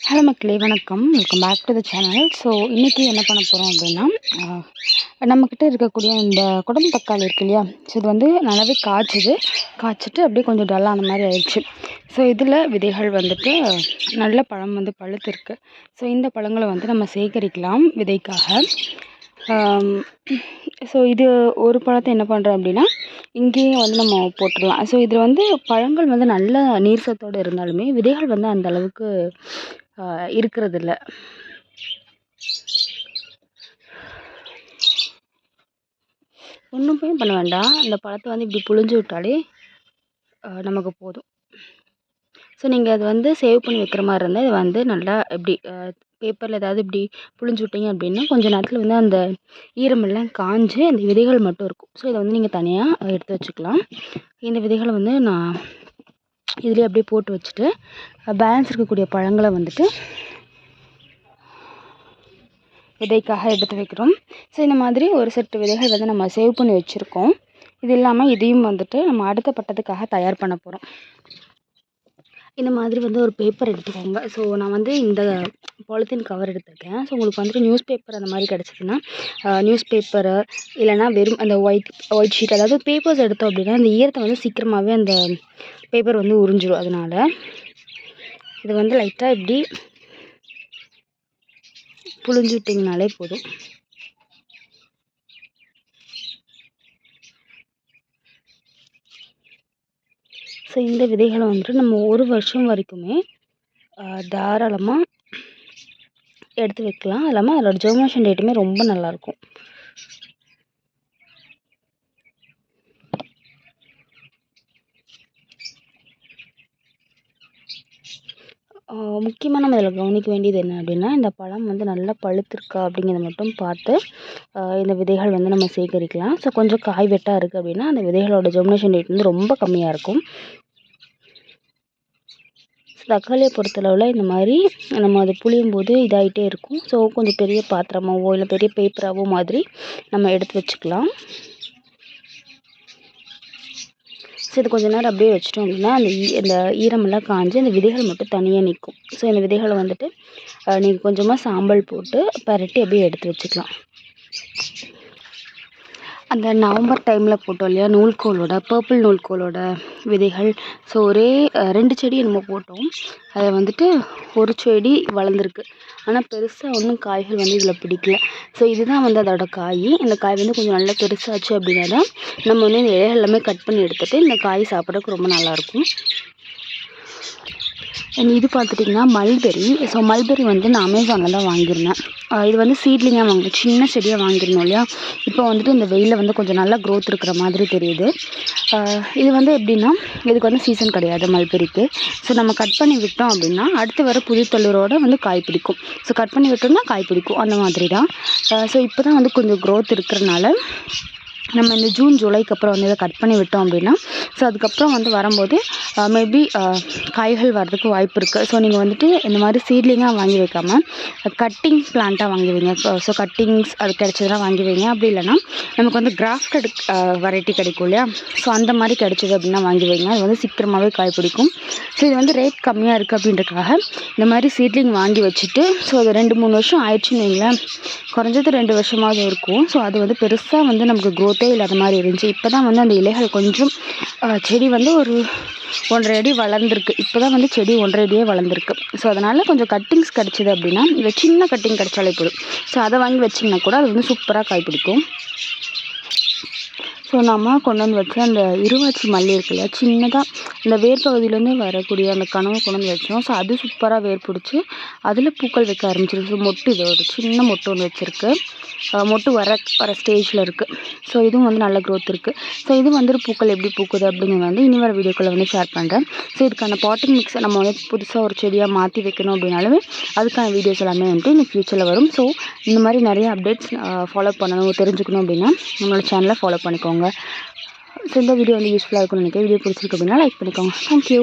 Hello மக்களே வணக்கம். Welcome back to the channel so இன்றைக்கி என்ன பண்ண போகிறோம் அப்படின்னா நம்மக்கிட்ட இருக்கக்கூடிய இந்த குடம்பு தக்காளி இருக்கு இல்லையா? ஸோ இது வந்து நல்லாவே காய்ச்சுது. காய்ச்சிட்டு அப்படியே கொஞ்சம் டல்லான மாதிரி ஆயிடுச்சு. ஸோ இதில் விதைகள் வந்துட்டு நல்ல பழம் வந்து பழுத்திருக்கு. ஸோ இந்த பழங்களை வந்து நம்ம சேகரிக்கலாம் விதைக்காக. ஸோ இது ஒரு பழத்தை என்ன பண்ணுறோம் அப்படின்னா இங்கேயே வந்து நம்ம போட்டுடலாம். ஸோ இதில் வந்து பழங்கள் வந்து நல்ல நீர் சத்தோடு இருந்தாலுமே விதைகள் வந்து அந்த அளவுக்கு இருக்கிறதில்ல. ஒன்றும் ஒன்றுமே பண்ண வேண்டாம். இந்த பழத்தை வந்து இப்படி புழிஞ்சு விட்டாலே நமக்கு போதும். ஸோ நீங்கள் அது வந்து சேவ் பண்ணி வைக்கிற மாதிரி இருந்தால் இது வந்து நல்லா இப்படி பேப்பரில் ஏதாவது இப்படி புழிஞ்சு விட்டிங்க அப்படின்னா கொஞ்ச நேரத்தில் வந்து அந்த ஈரமெல்லாம் காஞ்சு அந்த விதைகள் மட்டும் இருக்கும். ஸோ இதை வந்து நீங்கள் தனியாக எடுத்து வச்சுக்கலாம். இந்த விதைகளை வந்து நான் இதுலேயே அப்படியே போட்டு வச்சுட்டு பேலன்ஸ் இருக்கக்கூடிய பழங்களை வந்துட்டு விதைக்காக எடுத்து வைக்கிறோம். ஸோ இந்த மாதிரி ஒரு செட்டு விதைகள் வந்து நம்ம சேவ் பண்ணி வச்சுருக்கோம். இது இல்லாமல் இதையும் வந்துட்டு நம்ம அடுத்த பட்டத்துக்காக தயார் பண்ண போகிறோம் இந்த மாதிரி வந்து ஒரு பேப்பர் எடுத்துக்கோங்க. ஸோ நான் வந்து இந்த பாலித்தீன் கவர் எடுத்திருக்கேன். ஸோ உங்களுக்கு வந்துட்டு நியூஸ் பேப்பர் அந்த மாதிரி கிடச்சிதுன்னா நியூஸ் பேப்பரு இல்லைனா வெறும் அந்த ஒயிட் ஒயிட் ஷீட் அதாவது பேப்பர்ஸ் எடுத்தோம் அப்படின்னா அந்த ஈரத்தை வந்து சீக்கிரமாகவே அந்த பேப்பர் வந்து உறிஞ்சிடும் அதனால் இது வந்து லைட்டாக இப்படி புழிஞ்சு விட்டிங்கனாலே போதும். ஸோ இந்த விதைகளை வந்துட்டு நம்ம ஒரு வருஷம் வரைக்குமே தாராளமாக எடுத்து வைக்கலாம். இல்லாமல் அதோட ஜெர்மினேஷன் ரேட்டுமே ரொம்ப நல்லாயிருக்கும் முக்கியமாக நம்ம இதில் கவனிக்க வேண்டியது என்ன அப்படின்னா இந்த பழம் வந்து நல்லா பழுத்திருக்கா அப்படிங்கிறத மட்டும் பார்த்து இந்த விதைகள் வந்து நம்ம சேகரிக்கலாம். ஸோ கொஞ்சம் காய் வெட்டாக இருக்குது அப்படின்னா அந்த விதைகளோட ஜெர்மினேஷன் ரேட் வந்து ரொம்ப கம்மியாக இருக்கும். தக்காளியை பொறுத்தளவில் இந்த மாதிரி நம்ம அது புளியும் போது இதாகிட்டே இருக்கும். ஸோ கொஞ்சம் பெரிய பாத்திரமாவோ இல்லை பெரிய பேப்பராகவோ மாதிரி நம்ம எடுத்து வச்சுக்கலாம். ஸோ இது கொஞ்ச நேரம் அப்படியே வச்சிட்டோம் அப்படின்னா அந்த ஈ இந்த ஈரமெல்லாம் காஞ்சி அந்த விதைகள் மட்டும் தனியாக நிற்கும். ஸோ இந்த விதைகளை வந்துட்டு நீங்கள் கொஞ்சமாக சாம்பல் போட்டு பரட்டி அப்படியே எடுத்து வச்சுக்கலாம். அந்த நவம்பர் டைமில் போட்டோம் இல்லையா? நூல்கோலோட பர்பிள் நூல்கோலோட விதைகள். ஸோ ஒரே ரெண்டு செடி நம்ம போட்டோம். அதை வந்துட்டு ஒரு செடி வளர்ந்துருக்கு. ஆனால் பெருசாக ஒன்றும் காய்கள் வந்து இதில் பிடிக்கல. ஸோ இதுதான் வந்து அதோட காய். இந்த காய் வந்து கொஞ்சம் நல்லா பெருசாச்சு அப்படின்னா தான் நம்ம வந்து இந்த இலைகள் எல்லாமே கட் பண்ணி எடுத்துட்டு இந்த காய் சாப்பிட்றதுக்கு ரொம்ப நல்லாயிருக்கும் அண்ட் இது பார்த்துட்டிங்கன்னா மல்பெரி ஸோ மல்பெரி வந்து நான் அமேசானில் தான் வாங்கியிருந்தேன். இது வந்து சீட்லிங்காக வாங்கினேன் சின்ன செடியாக வாங்கியிருந்தோம் இல்லையா? இப்போ வந்துட்டு இந்த வெயிலில் வந்து கொஞ்சம் நல்லா க்ரோத் இருக்கிற மாதிரி தெரியுது. இது வந்து எப்படின்னா இதுக்கு வந்து சீசன் கிடையாது மல்பெரிக்கு ஸோ நம்ம கட் பண்ணி விட்டோம் அப்படின்னா அடுத்து வர புது தளிரோட வந்து காய் பிடிக்கும். ஸோ கட் பண்ணி விட்டோம்னா காய் பிடிக்கும். அந்த மாதிரி தான். ஸோ இப்போ தான் வந்து கொஞ்சம் க்ரோத் இருக்கிறனால நம்ம இந்த ஜூன் ஜூலைக்கு அப்புறம் வந்து இதை கட் பண்ணி விட்டோம் அப்படின்னா ஸோ அதுக்கப்புறம் வந்து வரும்போது uh, மேபி uh, காய்கள் வர்றதுக்கு வாய்ப்பு இருக்குது ஸோ நீங்கள் வந்துட்டு இந்த மாதிரி சீட்லிங்காக வாங்கி வைக்காம கட்டிங் பிளான்ட்டாக வாங்கி வைங்க. ஸோ கட்டிங்ஸ் அது கிடச்சதெல்லாம் வாங்கி வைங்க. அப்படி இல்லைன்னா நமக்கு வந்து கிராஃப்டட் வெரைட்டி uh, கிடைக்கும் இல்லையா? ஸோ அந்த மாதிரி கிடைச்சது அப்படின்னா வாங்கி வைங்க. அது வந்து சீக்கிரமாகவே காய் பிடிக்கும். ஸோ இது வந்து ரேட் கம்மியாக இருக்குது அப்படின்றதுக்காக இந்த மாதிரி சீட்லிங் வாங்கி வச்சுட்டு ஸோ அது ரெண்டு மூணு வருஷம் ஆயிடுச்சுன்னு வைங்களேன். குறைஞ்சது ரெண்டு வருஷமாவது இருக்கும். ஸோ அது வந்து பெருசாக வந்து நமக்கு க்ரோத் க்ரோத்தே இல்லாத மாதிரி இருந்துச்சு. இப்போ தான் வந்து அந்த இலைகள் கொஞ்சம் செடி வந்து ஒரு ஒன்றரை அடி வளர்ந்துருக்கு. இப்போ தான் வந்து செடி ஒன்றரை அடியே வளர்ந்துருக்கு. ஸோ அதனால் கொஞ்சம் கட்டிங்ஸ் கிடச்சிது அப்படின்னா இந்த சின்ன கட்டிங் கிடச்சாலே போதும். ஸோ அதை வாங்கி வச்சிங்கன்னா கூட அது வந்து சூப்பராக காய் பிடிக்கும். ஸோ நம்ம கொண்டு வந்து வச்சு அந்த இருவாச்சி மல்லி இருக்குல்ல சின்னதாக இந்த வேர் பகுதியிலேருந்து வரக்கூடிய அந்த கனவை கொண்டு வந்து வச்சோம் ஸோ அது சூப்பராக வேர் பிடிச்சி அதில் பூக்கள் வைக்க ஆரம்பிச்சிருக்கு. ஸோ மொட்டு ஒரு சின்ன மொட்டு ஒன்று வச்சுருக்கு. மொட்டு வர வர ஸ்டேஜில் இருக்குது ஸோ இதுவும் வந்து நல்ல க்ரோத் இருக்குது ஸோ இது வந்து பூக்கள் எப்படி பூக்குது அப்படிங்கிறது வந்து இனி வர வீடியோக்களை வந்து ஷேர் பண்ணுறேன் ஸோ இதுக்கான பாட்டிங் மிக்ஸை நம்ம வந்து புதுசாக ஒரு செடியாக மாற்றி வைக்கணும் அப்படின்னாலுமே அதுக்கான வீடியோஸ் எல்லாமே வந்துட்டு இந்த ஃப்யூச்சரில் வரும். ஸோ இந்த மாதிரி நிறைய அப்டேட்ஸ் ஃபாலோ பண்ணணும் தெரிஞ்சுக்கணும் அப்படின்னா நம்மளோட சேனலை ஃபாலோ பண்ணிக்கோங்க. ஸோ இந்த வீடியோ வந்து யூஸ்ஃபுல்லாக இருக்கும்னு நினைக்கிறேன். வீடியோ பிடிச்சிருக்கு அப்படின்னா லைக் பண்ணிக்கோங்க. தேங்க்யூ